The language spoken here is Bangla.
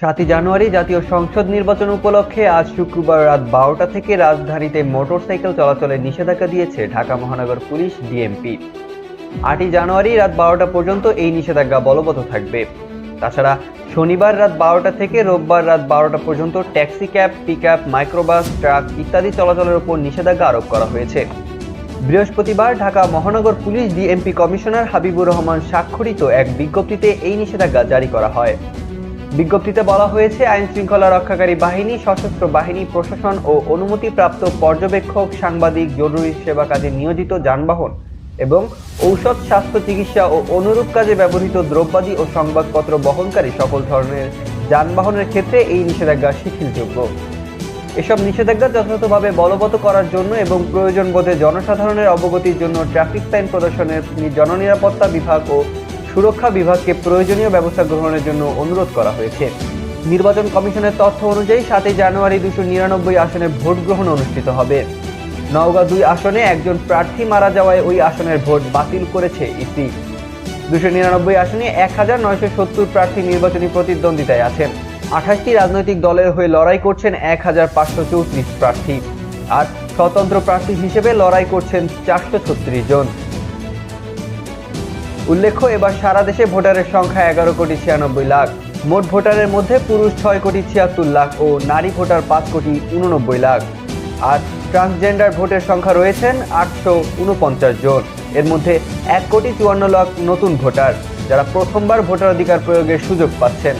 সাতই জানুয়ারি জাতীয় সংসদ নির্বাচন উপলক্ষে আজ শুক্রবার রাত বারোটা থেকে রাজধানীতে মোটরসাইকেল চলাচলে নিষেধাজ্ঞা দিয়েছে ঢাকা মহানগর পুলিশ ডিএমপি। আটই জানুয়ারি রাত বারোটা পর্যন্ত এই নিষেধাজ্ঞা বলবৎ থাকবে। তাছাড়া শনিবার রাত বারোটা থেকে রোববার রাত বারোটা পর্যন্ত taxi cab, pickup, microbus, truck ইত্যাদি চলাচলের উপর নিষেধাজ্ঞা আরোপ করা হয়েছে। বৃহস্পতিবার ঢাকা মহানগর police DMP commissioner Habibur Rahman স্বাক্ষরিত এক বিজ্ঞপ্তিতে এই নিষেধাজ্ঞা জারি করা হয়। বিজ্ঞপ্তিতে বলা হয়েছে, আইন শৃঙ্খলা রক্ষাকারী বাহিনী, সশস্ত্র বাহিনী, প্রশাসন ও অনুমতিপ্রাপ্ত পর্যবেক্ষক, সাংবাদিক, জরুরি সেবা কাজে নিয়োজিত যানবাহন এবং ঔষধ, স্বাস্থ্য, চিকিৎসা ও অনুরূপ কাজে ব্যবহৃত দ্রব্যাদি ও সংবাদপত্র বহনকারী সকল ধরনের যানবাহনের ক্ষেত্রে এই নিষেধাজ্ঞা শিথিলযোগ্য। এসব নিষেধাজ্ঞা যথাযথভাবে বলবৎ করার জন্য এবং প্রয়োজন বোধে জনসাধারণের অবগতির জন্য ট্রাফিক সাইন প্রদর্শনের জননিরাপত্তা বিভাগ ও সুরক্ষা বিভাগকে প্রয়োজনীয় ব্যবস্থা গ্রহণের জন্য অনুরোধ করা হয়েছে। নির্বাচন কমিশনের তথ্য অনুযায়ী সাতই জানুয়ারি দুশো নিরানব্বই আসনে ভোট গ্রহণ অনুষ্ঠিত হবে। নওগাঁ দুই আসনে একজন প্রার্থী মারা যাওয়ায় ওই আসনের ভোট বাতিল করেছে ইসি। দুশো নিরানব্বই আসনে এক হাজার নয়শো সত্তর প্রার্থী নির্বাচনী প্রতিদ্বন্দ্বিতায় আছেন। আঠাশটি রাজনৈতিক দলের হয়ে লড়াই করছেন এক হাজার পাঁচশো চৌত্রিশ প্রার্থী। আর স্বতন্ত্র প্রার্থী হিসেবে লড়াই করছেন চারশো ছত্রিশ জন। উল্লেখ্য, এবার সারা দেশে ভোটারের সংখ্যা এগারো কোটি ছিয়ানব্বই লাখ। মোট ভোটারের মধ্যে পুরুষ ছয় কোটি ছিয়াত্তর লাখ ও নারী ভোটার পাঁচ কোটি উননব্বই লাখ। আর ট্রান্সজেন্ডার ভোটের সংখ্যা রয়েছেন আটশো উনপঞ্চাশ জন। এর মধ্যে এক কোটি চুয়ান্ন লাখ নতুন ভোটার, যারা প্রথমবার ভোটার অধিকার প্রয়োগের সুযোগ পাচ্ছেন।